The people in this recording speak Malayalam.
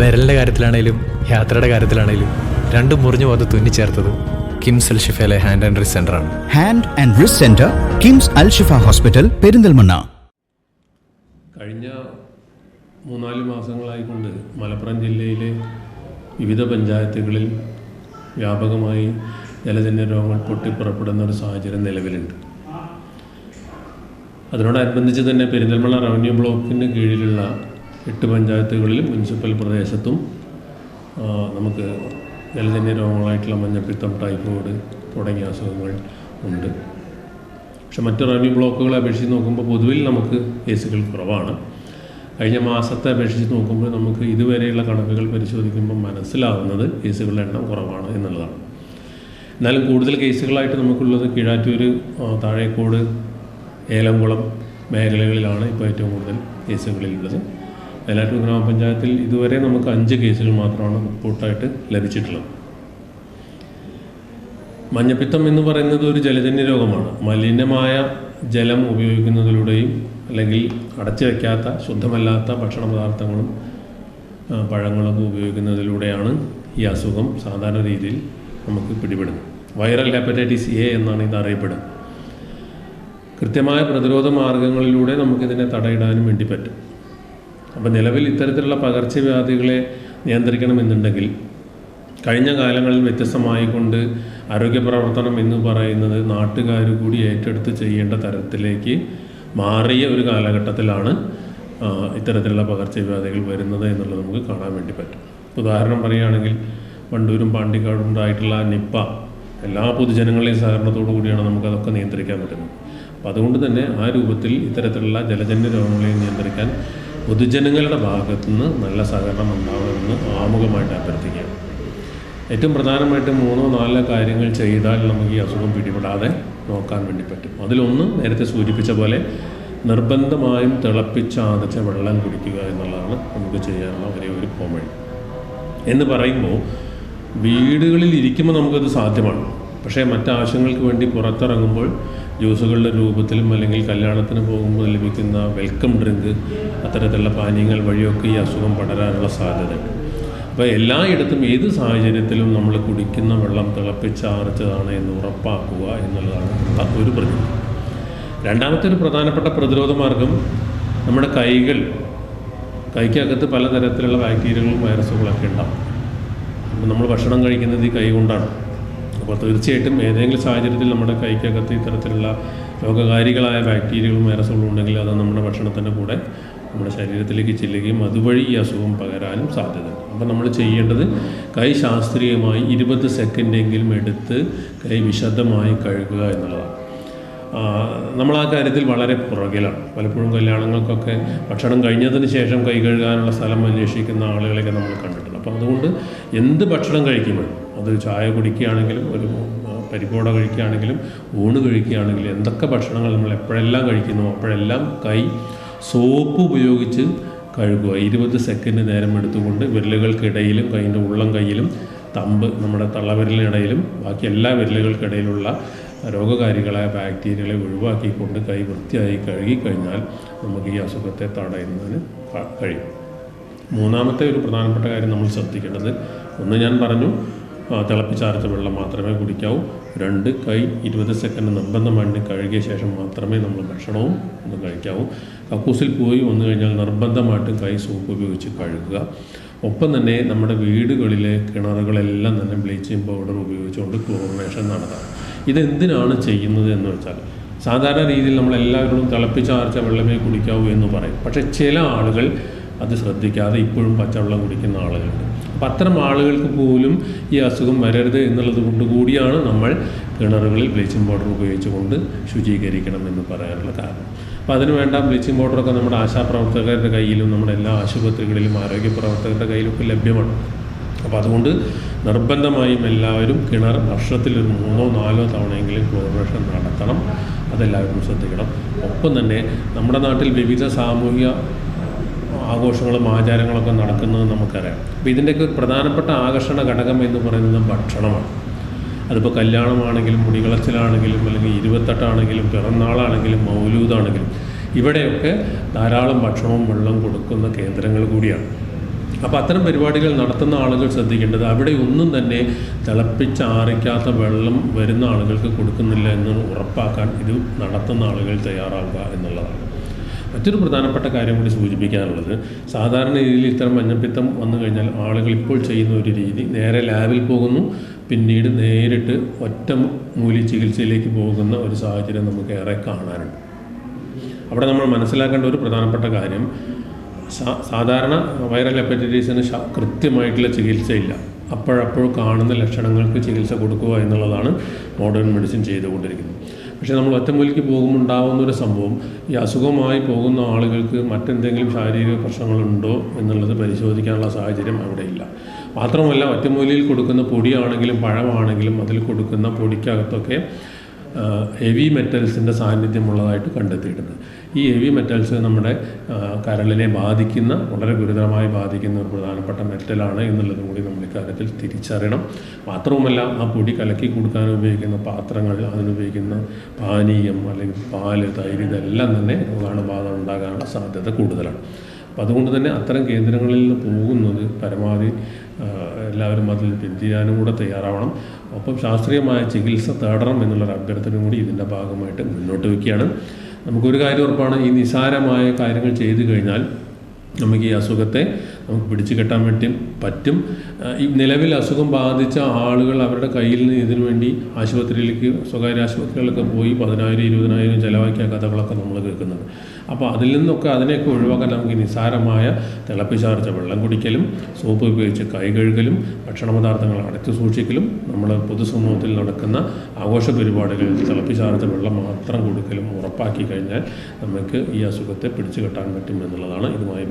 വിരലിന്റെ കാര്യത്തിലാണേലും യാത്രയുടെ കാര്യത്തിലാണേലും രണ്ടും മുറിഞ്ഞു പോകാതെ തുന്നിച്ചേർത്തത് കിംസ് അൽ ഷിഫയിലെ ഹാൻഡ് ആൻഡ് റിസ് ആണ്. Hand and wrist centre KIMS Al Shifa hospital Perinthalmanna. കഴിഞ്ഞ മൂന്നാൽ മാസങ്ങളായിക്കൊണ്ട് മലപ്പുറം ജില്ലയിലെ വിവിധ പഞ്ചായത്തുകളിൽ വ്യാപകമായി ജലജന്യ രോഗങ്ങൾ പൊട്ടിപ്പുറപ്പെടുന്ന ഒരു സാഹചര്യം നിലവിലുണ്ട്. അതിനോടനുബന്ധിച്ച് തന്നെ പെരിന്തൽമണ്ണ റവന്യൂ ബ്ലോക്കിന് കീഴിലുള്ള എട്ട് പഞ്ചായത്തുകളിലും മുനിസിപ്പൽ പ്രദേശത്തും നമുക്ക് ജലജന്യ രോഗങ്ങളായിട്ടുള്ള മഞ്ഞപ്പിത്തം ടൈഫോയിഡ് തുടങ്ങിയ അസുഖങ്ങൾ ഉണ്ട്. പക്ഷെ മറ്റു റവന്യൂ ബ്ലോക്കുകളെ അപേക്ഷിച്ച് നോക്കുമ്പോൾ പൊതുവിൽ നമുക്ക് കേസുകൾ കുറവാണ്. കഴിഞ്ഞ മാസത്തെ അപേക്ഷിച്ച് നോക്കുമ്പോൾ നമുക്ക് ഇതുവരെയുള്ള കണക്കുകൾ പരിശോധിക്കുമ്പോൾ മനസ്സിലാവുന്നത് കേസുകളുടെ എണ്ണം കുറവാണ് എന്നുള്ളതാണ്. എന്നാലും കൂടുതൽ കേസുകളായിട്ട് നമുക്കുള്ളത് കീഴാറ്റൂർ താഴേക്കോട് ഏലംകുളം മേഖലകളിലാണ് ഇപ്പോൾ ഏറ്റവും കൂടുതൽ കേസുകളിലുള്ളത്. ഏലാറ്റൂർ ഗ്രാമപഞ്ചായത്തിൽ ഇതുവരെ നമുക്ക് അഞ്ച് കേസുകൾ മാത്രമാണ് റിപ്പോർട്ടായിട്ട് ലഭിച്ചിട്ടുള്ളത്. മഞ്ഞപ്പിത്തം എന്ന് പറയുന്നത് ഒരു ജലജന്യ രോഗമാണ്. മലിനമായ ജലം ഉപയോഗിക്കുന്നതിലൂടെയും അല്ലെങ്കിൽ അടച്ചു വയ്ക്കാത്ത ശുദ്ധമല്ലാത്ത ഭക്ഷണ പദാർത്ഥങ്ങളും പഴങ്ങളൊക്കെ ഉപയോഗിക്കുന്നതിലൂടെയാണ് ഈ അസുഖം സാധാരണ രീതിയിൽ നമുക്ക് പിടിപെടുന്നത്. വൈറൽ ഹെപ്പറ്റൈറ്റിസ് എ എന്നാണ് ഇത് അറിയപ്പെടുന്നത്. കൃത്യമായ പ്രതിരോധ മാർഗങ്ങളിലൂടെ നമുക്കിതിനെ തടയിടാനും വേണ്ടി പറ്റും. അപ്പോൾ നിലവിൽ ഇത്തരത്തിലുള്ള പകർച്ചവ്യാധികളെ നിയന്ത്രിക്കണമെന്നുണ്ടെങ്കിൽ കഴിഞ്ഞ കാലങ്ങളിൽ വ്യത്യസ്തമായിക്കൊണ്ട് ആരോഗ്യ പ്രവർത്തനം എന്ന് പറയുന്നത് നാട്ടുകാർ കൂടി ഏറ്റെടുത്ത് ചെയ്യേണ്ട തരത്തിലേക്ക് മാറിയ ഒരു കാലഘട്ടത്തിലാണ് ഇത്തരത്തിലുള്ള പകർച്ചവ്യാധികൾ വരുന്നത് എന്നുള്ളത് നമുക്ക് കാണാൻ വേണ്ടി പറ്റും. ഉദാഹരണം പറയുകയാണെങ്കിൽ വണ്ടൂരും പാണ്ടിക്കാടും ഉണ്ടായിട്ടുള്ള നിപ്പ എല്ലാ പൊതുജനങ്ങളുടെയും സഹകരണത്തോടു കൂടിയാണ് നമുക്കതൊക്കെ നിയന്ത്രിക്കാൻ പറ്റുന്നത്. അപ്പോൾ അതുകൊണ്ട് തന്നെ ആ രൂപത്തിൽ ഇത്തരത്തിലുള്ള ജലജന്യ രോഗങ്ങളെ നിയന്ത്രിക്കാൻ പൊതുജനങ്ങളുടെ ഭാഗത്തുനിന്ന് നല്ല സഹകരണം ഉണ്ടാവുമെന്ന് ആമുഖമായിട്ട് അഭ്യർത്ഥിക്കുകയാണ്. ഏറ്റവും പ്രധാനമായിട്ട് മൂന്നോ നാലോ കാര്യങ്ങൾ ചെയ്താൽ നമുക്ക് ഈ അസുഖം പിടിപെടാതെ നോക്കാൻ വേണ്ടി പറ്റും. അതിലൊന്ന് നേരത്തെ സൂചിപ്പിച്ച പോലെ നിർബന്ധമായും തിളപ്പിച്ചാതച്ച വെള്ളം കുടിക്കുക എന്നുള്ളതാണ് നമുക്ക് ചെയ്യാനുള്ള ഒരേ ഒരു പോംവഴി. എന്ന് പറയുമ്പോൾ വീടുകളിൽ ഇരിക്കുമ്പോൾ നമുക്കത് സാധ്യമാണ്. പക്ഷേ മറ്റാവശ്യങ്ങൾക്ക് വേണ്ടി പുറത്തിറങ്ങുമ്പോൾ ജ്യൂസുകളുടെ രൂപത്തിലും അല്ലെങ്കിൽ കല്യാണത്തിന് പോകുമ്പോൾ ലഭിക്കുന്ന വെൽക്കം ഡ്രിങ്ക് അത്തരത്തിലുള്ള പാനീയങ്ങൾ വഴിയൊക്കെ ഈ അസുഖം പടരാനുള്ള സാധ്യതയുണ്ട്. അപ്പോൾ എല്ലായിടത്തും ഏത് സാഹചര്യത്തിലും നമ്മൾ കുടിക്കുന്ന വെള്ളം തിളപ്പിച്ചാർച്ചതാണ് എന്ന് ഉറപ്പാക്കുക എന്നുള്ളതാണ് ഒരു പ്രതിജ്ഞ. രണ്ടാമത്തെ ഒരു പ്രധാനപ്പെട്ട പ്രതിരോധ മാർഗം നമ്മുടെ കൈകൾ കൈക്കകത്ത് പലതരത്തിലുള്ള ബാക്ടീരിയകളും വൈറസുകളൊക്കെ ഉണ്ടാവും. അപ്പോൾ നമ്മൾ ഭക്ഷണം കഴിക്കുന്നത് ഈ കൈ കൊണ്ടാണ് അപ്പോൾ തീർച്ചയായിട്ടും ഏതെങ്കിലും സാഹചര്യത്തിൽ നമ്മുടെ കൈക്കകത്ത് ഇത്തരത്തിലുള്ള രോഗകാരികളായ ബാക്ടീരിയകളും വൈറസുകളും ഉണ്ടെങ്കിൽ അത് നമ്മുടെ ഭക്ഷണത്തിന്റെ കൂടെ നമ്മുടെ ശരീരത്തിലേക്ക് ചെല്ലുകയും അതുവഴി ഈ അസുഖം പകരാനും സാധ്യതയുണ്ട്. അപ്പോൾ നമ്മൾ ചെയ്യേണ്ടത് കൈ ശാസ്ത്രീയമായി ഇരുപത് സെക്കൻഡെങ്കിലും എടുത്ത് കൈ വിശദമായി കഴുകുക എന്നുള്ളതാണ്. നമ്മൾ ആ കാര്യത്തിൽ വളരെ പുറകിലാണ്. പലപ്പോഴും കല്യാണങ്ങൾക്കൊക്കെ ഭക്ഷണം കഴിഞ്ഞതിന് ശേഷം കൈ കഴുകാനുള്ള സ്ഥലം അന്വേഷിക്കുന്ന ആളുകളെയൊക്കെ നമ്മൾ കണ്ടിട്ടുണ്ട്. അപ്പം അതുകൊണ്ട് എന്ത് ഭക്ഷണം കഴിക്കുമ്പോഴും അത് ചായ കുടിക്കുകയാണെങ്കിലും ഒരു പരിപ്പോട കഴിക്കുകയാണെങ്കിലും ഊണ് കഴിക്കുകയാണെങ്കിലും എന്തൊക്കെ ഭക്ഷണങ്ങൾ നമ്മൾ എപ്പോഴെല്ലാം കഴിക്കുന്നു അപ്പോഴെല്ലാം കൈ സോപ്പ് ഉപയോഗിച്ച് കഴുകുക. ഇരുപത് സെക്കൻഡ് നേരം എടുത്തുകൊണ്ട് വിരലുകൾക്കിടയിലും കൈന്റെ ഉള്ളം കൈയിലും തമ്പ് നമ്മുടെ തള്ളവിരലിനിടയിലും ബാക്കി എല്ലാ വിരലുകൾക്കിടയിലുള്ള രോഗകാരികളായ ബാക്ടീരിയകളെ ഒഴിവാക്കിക്കൊണ്ട് കൈ വൃത്തിയായി കഴുകിക്കഴിഞ്ഞാൽ നമുക്ക് ഈ അസുഖത്തെ തടയുന്നതിന് കഴിയും. മൂന്നാമത്തെ ഒരു പ്രധാനപ്പെട്ട കാര്യം നമ്മൾ ശ്രദ്ധിക്കേണ്ടത് ഒന്ന് ഞാൻ പറഞ്ഞു തിളപ്പിച്ചാർച്ച വെള്ളം മാത്രമേ കുടിക്കാവൂ. രണ്ട് കൈ ഇരുപത് സെക്കൻഡ് നിർബന്ധമായിട്ട് കഴുകിയ ശേഷം മാത്രമേ നമ്മൾ ഭക്ഷണവും ഒന്ന് കഴിക്കാവൂ. കക്കൂസിൽ പോയി വന്നു കഴിഞ്ഞാൽ നിർബന്ധമായിട്ടും കൈ സോപ്പ് ഉപയോഗിച്ച് കഴുകുക. ഒപ്പം തന്നെ നമ്മുടെ വീടുകളിലെ കിണറുകളെല്ലാം തന്നെ ബ്ലീച്ചിങ് പൗഡർ ഉപയോഗിച്ചുകൊണ്ട് ക്ലോറിനേഷൻ നടത്താം. ഇതെന്തിനാണ് ചെയ്യുന്നത് എന്ന് വെച്ചാൽ സാധാരണ രീതിയിൽ നമ്മൾ എല്ലാവരോടും തിളപ്പിച്ചാർച്ച വെള്ളമേ കുടിക്കാവൂ എന്ന് പറയും. പക്ഷേ ചില ആളുകൾ അത് ശ്രദ്ധിക്കാതെ ഇപ്പോഴും പച്ചവെള്ളം കുടിക്കുന്ന ആളുകളുണ്ട്. അപ്പം അത്തരം ആളുകൾക്ക് പോലും ഈ അസുഖം വരരുത് എന്നുള്ളത് കൊണ്ട് കൂടിയാണ് നമ്മൾ കിണറുകളിൽ ബ്ലീച്ചിങ് പൗഡർ ഉപയോഗിച്ചുകൊണ്ട് ശുചീകരിക്കണം എന്ന് പറയാനുള്ള കാരണം. അപ്പോൾ അതിന് വേണ്ട ബ്ലീച്ചിങ് പൗഡറൊക്കെ നമ്മുടെ ആശാപ്രവർത്തകരുടെ കയ്യിലും നമ്മുടെ എല്ലാ ആശുപത്രികളിലും ആരോഗ്യ പ്രവർത്തകരുടെ കയ്യിലൊക്കെ ലഭ്യമാണ്. അപ്പോൾ അതുകൊണ്ട് നിർബന്ധമായും എല്ലാവരും കിണർ വർഷത്തിൽ ഒരു മൂന്നോ നാലോ തവണയെങ്കിലും ക്ലോറിനേഷൻ നടത്തണം. അതെല്ലാവരും ശ്രദ്ധിക്കണം. ഒപ്പം തന്നെ നമ്മുടെ നാട്ടിൽ വിവിധ സാമൂഹിക ആഘോഷങ്ങളും ആചാരങ്ങളൊക്കെ നടക്കുന്നത് നമുക്കറിയാം. അപ്പോൾ ഇതിന്റെയൊക്കെ ഒരു പ്രധാനപ്പെട്ട ആകർഷണ ഘടകം എന്ന് പറയുന്നത് ഭക്ഷണമാണ്. അതിപ്പോൾ കല്യാണമാണെങ്കിലും മുടികളച്ചിലാണെങ്കിലും അല്ലെങ്കിൽ ഇരുപത്തെട്ടാണെങ്കിലും പിറന്നാളാണെങ്കിലും മൗലൂദാണെങ്കിലും ഇവിടെയൊക്കെ ധാരാളം ഭക്ഷണവും വെള്ളം കൊടുക്കുന്ന കേന്ദ്രങ്ങൾ കൂടിയാണ്. അപ്പോൾ അത്തരം പരിപാടികൾ നടത്തുന്ന ആളുകൾ ശ്രദ്ധിക്കേണ്ടത് അവിടെ ഒന്നും തന്നെ തിളപ്പിച്ചാറിക്കാത്ത വെള്ളം വരുന്ന ആളുകൾക്ക് കൊടുക്കുന്നില്ല എന്ന് ഉറപ്പാക്കാൻ ഇത് നടത്തുന്ന ആളുകൾ തയ്യാറാവുക എന്നുള്ളതാണ്. മറ്റൊരു പ്രധാനപ്പെട്ട കാര്യം കൂടി സൂചിപ്പിക്കാനുള്ളത് സാധാരണ രീതിയിൽ ഇത്തരം മഞ്ഞപ്പിത്തം വന്നു കഴിഞ്ഞാൽ ആളുകൾ ഇപ്പോൾ ചെയ്യുന്ന ഒരു രീതി നേരെ ലാബിൽ പോകുന്നു പിന്നീട് നേരിട്ട് ഒറ്റ മൂലി ചികിത്സയിലേക്ക് പോകുന്ന ഒരു സാഹചര്യം നമുക്ക് ഏറെ കാണാനുണ്ട്. അവിടെ നമ്മൾ മനസ്സിലാക്കേണ്ട ഒരു പ്രധാനപ്പെട്ട കാര്യം സാധാരണ വൈറൽ ഹെപ്പറ്റൈറ്റിസിന് കൃത്യമായിട്ടുള്ള ചികിത്സയില്ല. അപ്പോഴപ്പോഴും കാണുന്ന ലക്ഷണങ്ങൾക്ക് ചികിത്സ കൊടുക്കുക എന്നുള്ളതാണ് മോഡേൺ മെഡിസിൻ ചെയ്തുകൊണ്ടിരിക്കുന്നത്. പക്ഷേ നമ്മൾ ഒറ്റമൂലിക്ക് പോകുമ്പോൾ ഉണ്ടാകുന്ന ഒരു സംഭവം ഈ അസുഖമായി പോകുന്ന ആളുകൾക്ക് മറ്റെന്തെങ്കിലും ശാരീരിക പ്രശ്നങ്ങളുണ്ടോ എന്നുള്ളത് പരിശോധിക്കാനുള്ള സാഹചര്യം അവിടെ ഇല്ല മാത്രമല്ല ഒറ്റമൂലിയിൽ കൊടുക്കുന്ന പൊടിയാണെങ്കിലും പഴമാണെങ്കിലും അതിൽ കൊടുക്കുന്ന പൊടിക്കകത്തൊക്കെ ഹെവി മെറ്റൽസിന്റെ സാന്നിധ്യമുള്ളതായിട്ട് കണ്ടെത്തിയിട്ടുണ്ട്. ഈ ഹെവി മെറ്റൽസ് നമ്മുടെ കരളിനെ ബാധിക്കുന്ന വളരെ ഗുരുതരമായി ബാധിക്കുന്ന ഒരു പ്രധാനപ്പെട്ട മെറ്റലാണ് എന്നുള്ളതും കൂടി നമ്മൾ ഇക്കാര്യത്തിൽ തിരിച്ചറിയണം. മാത്രവുമല്ല ആ പൊടി കലക്കി കൊടുക്കാൻ ഉപയോഗിക്കുന്ന പാത്രങ്ങൾ അതിനുപയോഗിക്കുന്ന പാനീയം അല്ലെങ്കിൽ പാൽ തൈര് ഇതെല്ലാം തന്നെ രോഗാണുബാധ ഉണ്ടാകാനുള്ള സാധ്യത കൂടുതലാണ്. അപ്പോൾ അതുകൊണ്ട് തന്നെ അത്തരം കേന്ദ്രങ്ങളിൽ നിന്ന് പോകുന്നത് പരമാവധി എല്ലാവരും അതിൽ പിന്തിരിയാനും കൂടെ തയ്യാറാവണം. ഒപ്പം ശാസ്ത്രീയമായ ചികിത്സ തേടണം എന്നുള്ളൊരു അഭ്യർത്ഥനയും കൂടി ഇതിന്റെ ഭാഗമായിട്ട് മുന്നോട്ട് വയ്ക്കുകയാണ് നമുക്കൊരു കാര്യം ഉറപ്പാണ് ഈ നിസാരമായ കാര്യങ്ങൾ ചെയ്തു കഴിഞ്ഞാൽ നമുക്ക് ഈ അസുഖത്തെ നമുക്ക് പിടിച്ചു കെട്ടാൻ വേണ്ടി പറ്റും. ഈ നിലവിൽ അസുഖം ബാധിച്ച ആളുകൾ അവരുടെ കയ്യിൽ നിന്ന് ഇതിനു വേണ്ടി ആശുപത്രിയിലേക്ക് സ്വകാര്യ ആശുപത്രികളിലൊക്കെ പോയി പതിനായിരം ഇരുപതിനായിരം ചിലവാക്കിയ കഥകളൊക്കെ നമ്മൾ കേൾക്കുന്നുണ്ട്. അപ്പോൾ അതിൽ നിന്നൊക്കെ അതിനെയൊക്കെ ഒഴിവാക്കാൻ നമുക്ക് നിസ്സാരമായ തിളപ്പിച്ചാർച്ച വെള്ളം കുടിക്കലും സോപ്പ് ഉപയോഗിച്ച് കൈ കഴുകലും ഭക്ഷണ പദാർത്ഥങ്ങൾ അടച്ചു സൂക്ഷിക്കലും നമ്മൾ പൊതുസമൂഹത്തിൽ നടക്കുന്ന ആഘോഷ പരിപാടികളിൽ തിളപ്പിച്ചാർച്ച വെള്ളം മാത്രം കൊടുക്കലും ഉറപ്പാക്കി കഴിഞ്ഞാൽ നമുക്ക് ഈ അസുഖത്തെ പിടിച്ചു കെട്ടാൻ പറ്റും എന്നുള്ളതാണ് ഇതുമായി